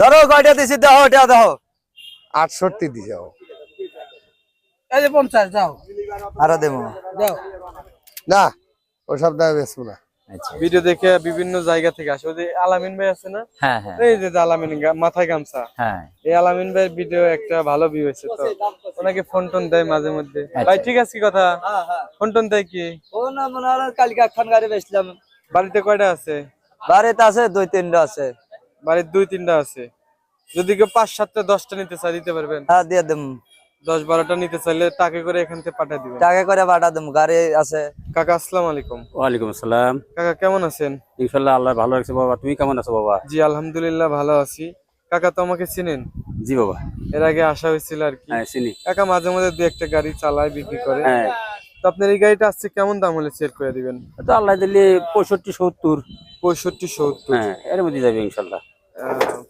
ধরো কয়টা দিছি দাও ওটা দাও। আটষট্টি দিছে ও। এই যে পঞ্চাশ যাও আরও দেবো। যাও না না। আচ্ছা। ভিডিও দেখে বিভিন্ন জায়গা থেকে আসে। ওই যে আলামিন ভাই আছে না? হ্যাঁ হ্যাঁ। এই যে আলামিন মাথায় গামছা। হ্যাঁ। এই আলামিন ভাইয়ের ভিডিও একটা ভালো ভিউ হয়েছে তো। ওনাকে ফোন টোন দেয় মাঝে মধ্যে। আচ্ছা। ভাই ঠিক আছে কি কথা? ফোন টোন দেয় কি? ও না মনে হয় কালকে একখান গাড়ি বেচলাম। বাড়িতে কয়টা আছে? বাড়িতে আছে দুই তিনটা আছে। বাড়ির দুই তিনটা আছে। যদি কেউ পাঁচ সাতটা দশটা নিতে চাই দিতে পারবেন। হ্যাঁ দিয়ে দেব। দশ বারোটা নিতে চাইলে টাকা করে এখান থেকে পাঠিয়ে দিবেন। টাকা করে পাঠা দেব গাড়ি আছে। কাকা আসসালামু আলাইকুম। ওয়ালাইকুম আসসালাম। কাকা কেমন আছেন? ইনশাল্লাহ আল্লাহ ভালো আছে বাবা। তুমি কেমন আছো বাবা? জি আলহামদুলিল্লাহ ভালো আছি। কাকা তো আমাকে চিনেন? জি বাবা। এর আগে আসা হয়েছিল আর কি। হ্যাঁ চিনি। কাকা মাঝে মাঝে দু একটা গাড়ি চালায় বিক্রি করে। হ্যাঁ। তো আপনার এই গাড়িটা আসছে কেমন দাম হলে সেল করে দিবেন? তো আল্লাহ দিলে পঁয়ষট্টি সত্তর। পঁয়ষট্টি সত্তর। হ্যাঁ এর মধ্যে যাবে ইনশাল্লাহ।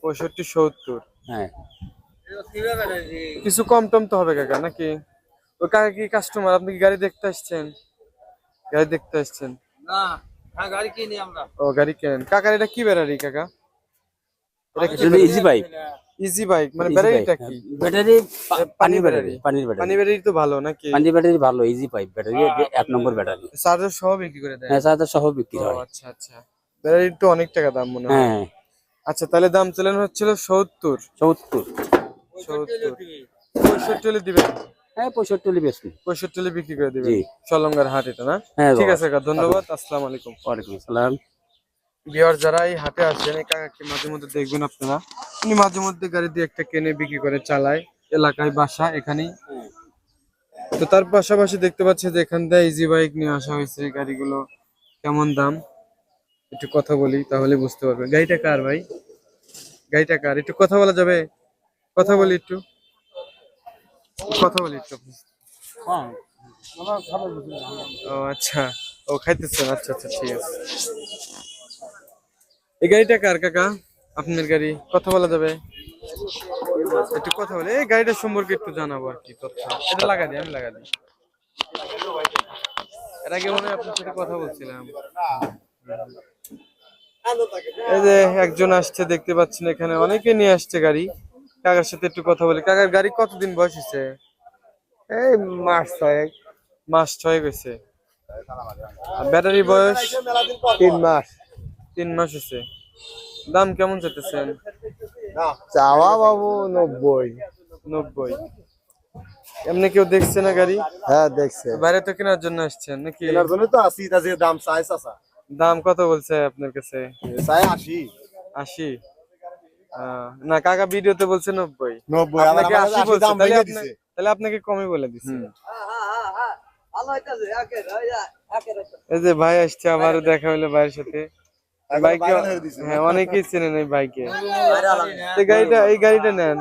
পঁয়ষট্টি সত্তর। হ্যাঁ। কিছু কম টম তো হবে কাকা নাকি? ওই কাকা কি কাস্টমার আপনি কি গাড়ি দেখতে আসছেন? গাড়ি দেখতে আসছেন? না হ্যাঁ গাড়ি কিনি আমরা। ও গাড়ি কেনেন। কাকার এটা কি ব্যাটারি কাকা? এটা ইজি বাইক ইজি বাইক মানে ব্যাটারিটা কি? ব্যাটারি পানির ব্যাটারি। ব্যাটারি। পানি ব্যাটারি। ব্যাটারি তো ভালো নাকি? পানির ব্যাটারি ভালো ইজি পাইপ ব্যাটারি এক নম্বর ব্যাটারি। চার্জার সহ বিক্রি করে দেয়? হ্যাঁ চার্জার সহ বিক্রি হয়। আচ্ছা আচ্ছা। ব্যাটারির তো অনেক টাকা দাম মনে হয়। হ্যাঁ। আচ্ছা তাহলে দাম চলেন হচ্ছিল সত্তর। সত্তর। সত্তর। পঁয়ষট্টি হলে দিবেন? হ্যাঁ পঁয়ষট্টি হলে বেশি পঁয়ষট্টি হলে বিক্রি করে দিবেন? সলঙ্গার হাট এটা না? হ্যাঁ ঠিক আছে ধন্যবাদ। আসসালামু আলাইকুম। ওয়ালাইকুম আসসালাম। বিহার যারা এই হাটে আসেন এই কাকাকে মাঝে মধ্যে দেখবেন আপনারা। উনি মাঝে মধ্যে গাড়ি দিয়ে একটা কেনে বিক্রি করে চালায় এলাকায় বাসা এখানেই। তো তার পাশাপাশি দেখতে পাচ্ছি যে এখান থেকে ইজি বাইক নিয়ে আসা হয়েছে গাড়িগুলো। কেমন দাম? একটু কথা বলি তাহলে বুঝতে পারবে। গাড়িটা কার ভাই? গাড়িটা কার? একটু কথা বলা যাবে? কথা বলি একটু। কথা বলি একটু। ও আচ্ছা। ও খাইতেছেন। আচ্ছা আচ্ছা ঠিক আছে। এই গাড়িটা কার কাকা? আপনার গাড়ি? কথা বলা যাবে? একটু কথা বলে। এই গাড়িটা সম্পর্কে একটু জানাব আর কি তথ্য। এটা লাগা দিই আমি লাগা দিই এর আগে মনে হয় আপনার সাথে কথা বলছিলাম। এই যে একজন আসছে দেখতে পাচ্ছেন এখানে। অনেকে নিয়ে আসছে গাড়ি। কাকার সাথে একটু কথা বলি। কাকার গাড়ি কতদিন বয়স হয়েছে? এই মাস ছয়েক। মাস ছয়েক আর ব্যাটারি বয়স? তিন মাস। তিন মাস হয়েছে। দাম কেমন চাইতেছেন? চাওয়া বাবু নব্বই। নব্বই। এমনি কেউ দেখছে না গাড়ি? হ্যাঁ দেখছে। বাইরে তো কেনার জন্য আসছেন নাকি? কেনার জন্য তো আসি দাম চাই দাম কত বলছে আপনার কাছে? চাই আশি। আশি? না কাকা ভিডিওতে বলছে নব্বই। নব্বই আপনাকে আশি আশি বলছে তাহলে আপনাকে কমই বলে দিচ্ছে এই যে ভাই আসছে আবার দেখা হলো ভাইয়ের সাথে। বাইকে হয়ে অনেকেই চেনেন এই বাইকে এই গাড়িটা এই গাড়িটা নেন।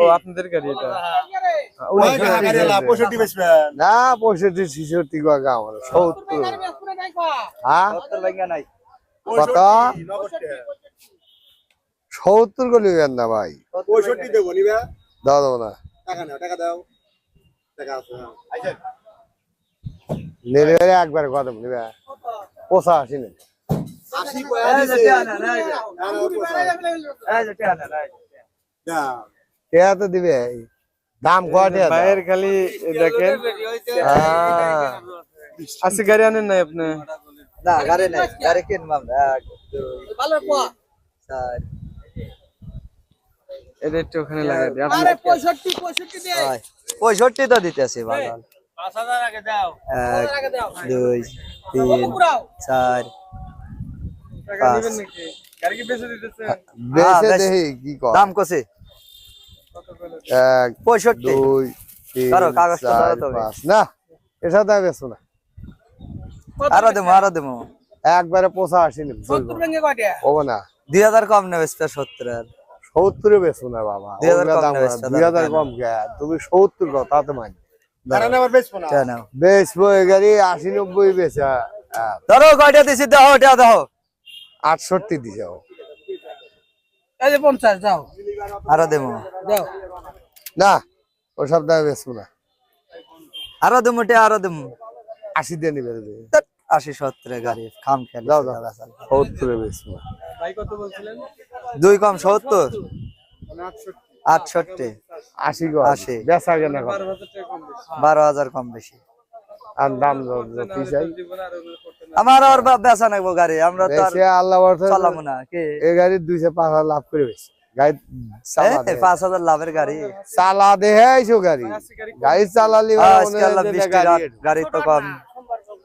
ও আপনাদের গাড়ি এটা? না পঁয়ষট্টি ছিষট্টি আমার সত্তর। হ্যাঁ? কত? সত্তর গলি না ভাই। পঁয়ষট্টি দেবো নিবে? দাও দাও না টাকা নাও টাকা দাও। টাকা আছে হ্যাঁ। নেবে একবার কথা নিবে? পোষা আসি না তো দিবে। দাম ভাইয়ের খালি দেখেন। আজকে গাড়ি আনেন নাই আপনি? না গাড়ি নাই। গাড়ি কিনবো আমরা। এক দুই ভালো পোয়া। এটা একটু ওখানে লাগাই দিই। আপনি পঁয়ষট্টি পঁয়ষট্টি দে পঁয়ষট্টি তো দিতেছি ভালো। পাঁচ এক দুই তিন চার কি বেঁচে দিতেছেন? বেশে হ্যাঁ, বেশ। দেখি কি দাম কছে এক পঁয়ষট্টি। দুই তিন চার পাঁচ। না এসব দাম বেশো না। আরও দেবো আরও দেবো। একবারে পোষা আসিনি সত্তর ভেঙে কয়টা? হব না। দুই হাজার কম নেবে সত্তর আর সত্তরে বেশো না বাবা দুই হাজার কম দাম নেবে, না, সেটা দুই হাজার কম তুমি সত্তর তাতে মানি বেচবো আশি নব্বই বেচে ধরো কয়টা দিছি দাও ওটা দাও আটষট্টি দিছে। এই যে পঞ্চাশ যাও। আরও দেবো। যাও। না ওসব দামে বেচবো না। আরও দেবো টা আরও দেবো। আশি দিয়ে নিবে তুমি। আশি সত্তর গাড়ি খাম। সত্তরে বেচবো। ভাই কত বলছিলেন? দুই কম সত্তর। আটষট্টি। আশি গো আশি। বেচা কেনা বারো হাজার কম বেশি। আর দাম আমার আর বেচা নাকবো গাড়ি আমরা তো আল্লাহ চালাবো না কি? এই গাড়ির দুইশো পাঁচ হাজার লাভ করে বেশি গাড়ি পাঁচ হাজার লাভের গাড়ি। চালা গাড়ি। গাড়ি চালালি গাড়ি তো কম।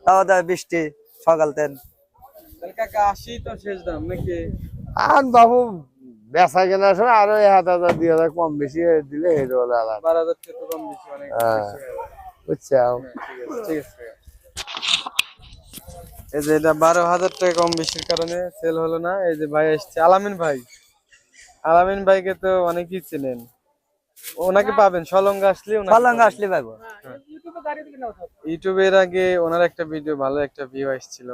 তাও বৃষ্টি সকাল তেন। আর বাবু বেচা কেনার সময় আরও এক হাজার দুই হাজার কম বেশি দিলে হেঁটে বলে আলাদা। বুঝছ ঠিক আছে। এই যে এটা বারো হাজার টাকা কম বেশির কারণে সেল হলো না। এই যে ভাই এসছে আলামিন ভাই। আলামিন ভাইকে তো অনেকেই চেনেন। ওনাকে পাবেন সলঙ্গা আসলে পাবেন। আসলে পাইবো ইউটিউবে সব। ইউটিউবের আগে ওনার একটা ভিডিও ভালো একটা ভিউ আসছিল।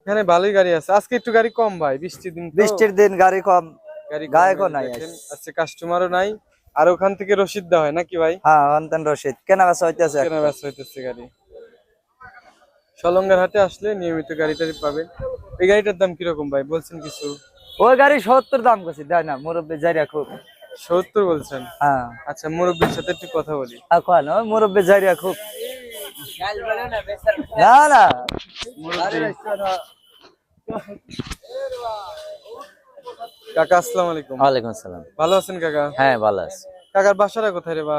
এখানে ভালোই গাড়ি আছে। আজকে একটু গাড়ি কম ভাই বৃষ্টির দিন বৃষ্টির দিন গাড়ি কম গাড়ি গায়কও নাই। আজকে কাস্টমারও নাই। আর ওখান থেকে রসিদ দেওয়া হয় নাকি ভাই? হ্যাঁ অন্তন রশিদ। কেনা বেচা হইতেছে কেনা ব্যস্ত হইতেছে গাড়ি। সলঙ্গার হাটে আসলে নিয়মিত গাড়ি টাড়ি পাবেন। এই গাড়িটার দাম কীরকম ভাই? বলছেন কিছু? ওই গাড়ি সত্তর দাম করছি দেয় না মুরব্বী জারিয়া খুব। সত্তর বলছেন? হ্যাঁ। আচ্ছা মুরব্বীর সাথে একটু কথা বলি। এখন ওই মুরব্বী জারিয়া খুব। না না। কাকা আসসালামু আলাইকুম। ওয়ালাইকুম আসসালাম। ভালো আছেন কাকা? হ্যাঁ ভালো আছে। কাকার বাসাটা কোথায় রে বা?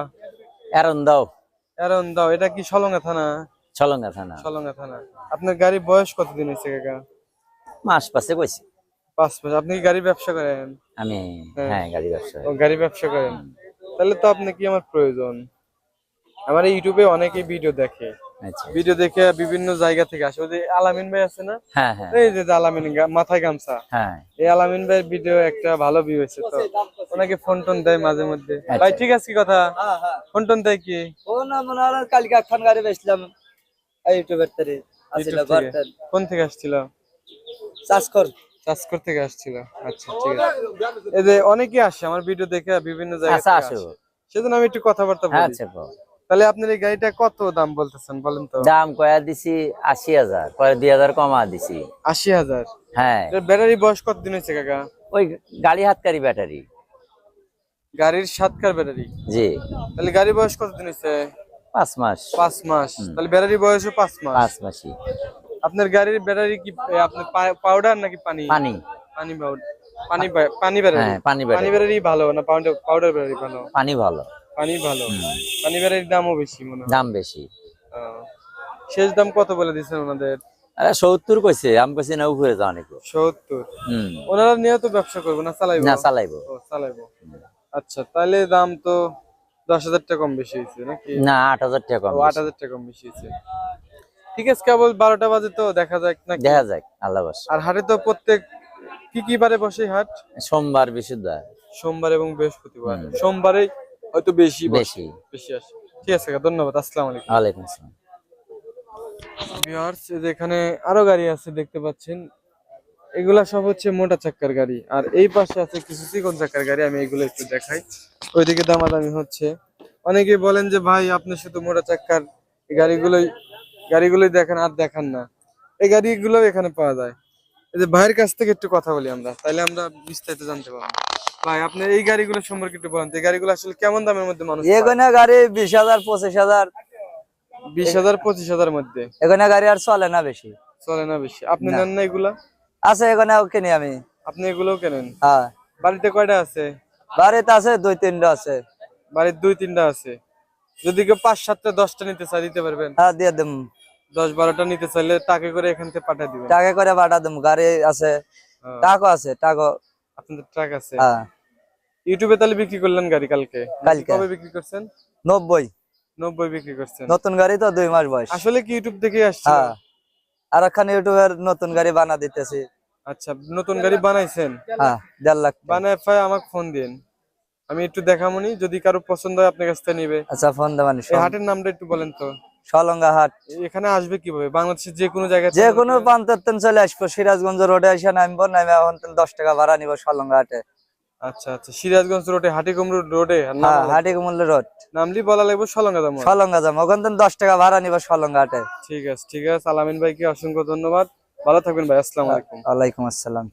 এরন দাও। এরন দাও এটা কি সলঙ্গা থানা? ছলঙ্গা থানা। সলঙ্গা থানা। আপনার গাড়ির বয়স কতদিন হয়েছে কাকা? মাস পাশে কইছি পাঁচ বছর আপনি কি গাড়ি ব্যবসা করেন? আমি হ্যাঁ। গাড়ি ব্যবসা ও গাড়ি ব্যবসা করেন। তাহলে তো আপনি কি আমার প্রয়োজন? আমার ইউটিউবে অনেকেই ভিডিও দেখে। আচ্ছা। ভিডিও দেখে বিভিন্ন জায়গা থেকে আসে। ওই যে আলামিন ভাই আছে না? হ্যাঁ হ্যাঁ। এই যে আলামিন গা- মাথায় গামছা। হ্যাঁ। এই আলামিন ভাইয়ের ভিডিও একটা ভালো ভিউ হয়েছে তো। ওনাকে ফোন টোন দেয় মাঝে মধ্যে। আচ্ছা। ভাই ঠিক আছে কি কথা? হ্যাঁ হ্যাঁ। ফোন টোন দেয় কি? ও না মনে হয় কালকে একখান গাড়ি বেচলাম। ইউটিউবের তেরে আসলে ইউটিউব কোন থেকে আসছিল? চাষ চাষকর থেকে আসছিল। আচ্ছা ঠিক আছে। এই যে অনেকে আসে আমার ভিডিও দেখে বিভিন্ন জায়গা আচ্ছা থেকে আসে। সেজন্য আমি একটু কথাবার্তা বলি। আচ্ছা তাহলে আপনার এই গাড়িটা কত দাম বলতেছেন বলেন তো? দাম কয়া দিছি আশি হাজার পরে দুই হাজার কমা দিছি। আশি হাজার? হ্যাঁ। ব্যাটারি বয়স কতদিন হয়েছে কাকা? ওই গাড়ি হাতকারি ব্যাটারি। গাড়ির সাতকার ব্যাটারি? জি। তাহলে গাড়ি বয়স কতদিন হয়েছে? পাঁচ মাস। পাঁচ মাস। তাহলে ব্যাটারি বয়সও পাঁচ মাস। পাঁচ মাসই। আপনার গাড়ির ব্যাটারি কি আপনার পাউডার নাকি পানি? পানি। পানি পাউডার পানি পানি ব্যাটারি? হ্যাঁ পানি ব্যাটারি। ভালো না পাউডার পাউডার ব্যাটারি ভালো? পানি ভালো। পানি ভালো। পানি ব্যাটারির দামও বেশি মনে দাম বেশি। শেষ দাম কত বলে দিচ্ছেন ওনাদের? আরে সত্তর কইছে আমি কইছি না উপরে যাও নাকি। সত্তর। ওনারা নিয়ে তো ব্যবসা করব না চালাইবো? না চালাইবো। চালাইবো। আচ্ছা তাহলে দাম তো দশ হাজার টাকা কম বেশি হয়েছে নাকি? না আট হাজার টাকা কম আট হাজার টাকা কম বেশি হয়েছে। ঠিক আছে কেবল বারোটা বাজে তো দেখা যাক দেখা যাক আল্লাহ আর হাটে তো প্রত্যেক কি কি বারে বসে হাট? সোমবার বৃহস্পতিবার। সোমবার এবং বৃহস্পতিবার। সোমবারে হয়তো বেশি বেশি। বেশি আসে। ঠিক আছে ধন্যবাদ আসসালামু আলাইকুম। ওয়ালাইকুম আসসালাম। ভিউয়ার্স এখানে আরও গাড়ি আছে দেখতে পাচ্ছেন। এগুলা সব হচ্ছে মোটা চাক্কার গাড়ি। আর এই পাশে আছে কিছু চিকন চাক্কার গাড়ি আমি এগুলো একটু দেখাই। ওইদিকে দামাদামি হচ্ছে। অনেকে বলেন যে ভাই আপনি শুধু মোটা চাক্কার এই গাড়িগুলোই গাড়িগুলোই দেখেন আর দেখান না। এই গাড়িগুলো এখানে পাওয়া যায়। এই যে ভাইয়ের কাছ থেকে একটু কথা বলি আমরা তাহলে আমরা বিস্তারিত জানতে পারব। ভাই আপনি এই গাড়িগুলো সম্পর্কে একটু বলেন এই গাড়িগুলো আসলে কেমন দামের মধ্যে মানুষ এখানে গাড়ি বিশ হাজার পঁচিশ হাজার। বিশ হাজার পঁচিশ হাজার মধ্যে? এখানে গাড়ি আর চলে না বেশি। চলে না বেশি। আপনি নেন না এগুলা? আছে এখানে কিনি আমি। আপনি এগুলোও কেনেন? হ্যাঁ। বাড়িতে কয়টা আছে? বাড়িতে আছে দুই তিনটা আছে। বাড়ির দুই তিনটা আছে। যদি কেউ পাঁচ সাতটা দশটা নিতে চাই দিতে পারবেন। হ্যাঁ দিয়ে দিম। দশ বারোটা নিতে চাইলে টাকা করে এখান থেকে পাঠিয়ে দিবেন। টাকা করে পাঠা দিম গাড়ি আছে। হ্যাঁ, টাকো আছে টাকো আপনাদের ট্রাক আছে? হ্যাঁ। ইউটিউবে তাহলে বিক্রি করলেন গাড়ি কালকে? কালকে। কবে বিক্রি করছেন? নব্বই। নব্বই বিক্রি করছেন। নতুন গাড়ি তো দুই মাস বয়স। আসলে কি ইউটিউব থেকে আসছে? হ্যাঁ। আর একখান ইউটিউবের নতুন গাড়ি বানা দিতেছি। আচ্ছা নতুন গাড়ি বানাইছেন? হ্যাঁ দেড় লাখ। বানায় ফায় আমাকে ফোন দিন। আমি একটু দেখামনি যদি কারও পছন্দ হয় আপনার কাছ থেকে নিবে। আচ্ছা ফোন দেবানি এই হাটের নামটা একটু বলেন তো। সলঙ্গা হাট। এখানে আসবে কীভাবে? বাংলাদেশের যে কোনো জায়গায় যে কোনো প্রান্তের চলে আসব সিরাজগঞ্জ রোডে এসে নামবো নামে এখন দশ টাকা ভাড়া নিবো সলঙ্গা হাটে। আচ্ছা আচ্ছা। সিরাজগঞ্জ রোডে হাটিকুমরু রোডে হ্যাঁ নাম রোড নামলি বলা লাগবে সলঙ্গাজাম সলঙ্গাজাম সলঙ্গা ওখান থেকে দশ টাকা ভাড়া নিবা সলঙ্গাটে ঠিক আছে ঠিক আছে। আলামিন ভাইকে অসংখ্য ধন্যবাদ। ভালো থাকবেন ভাই আসসালামু আলাইকুম। আলাইকুম আসসালাম।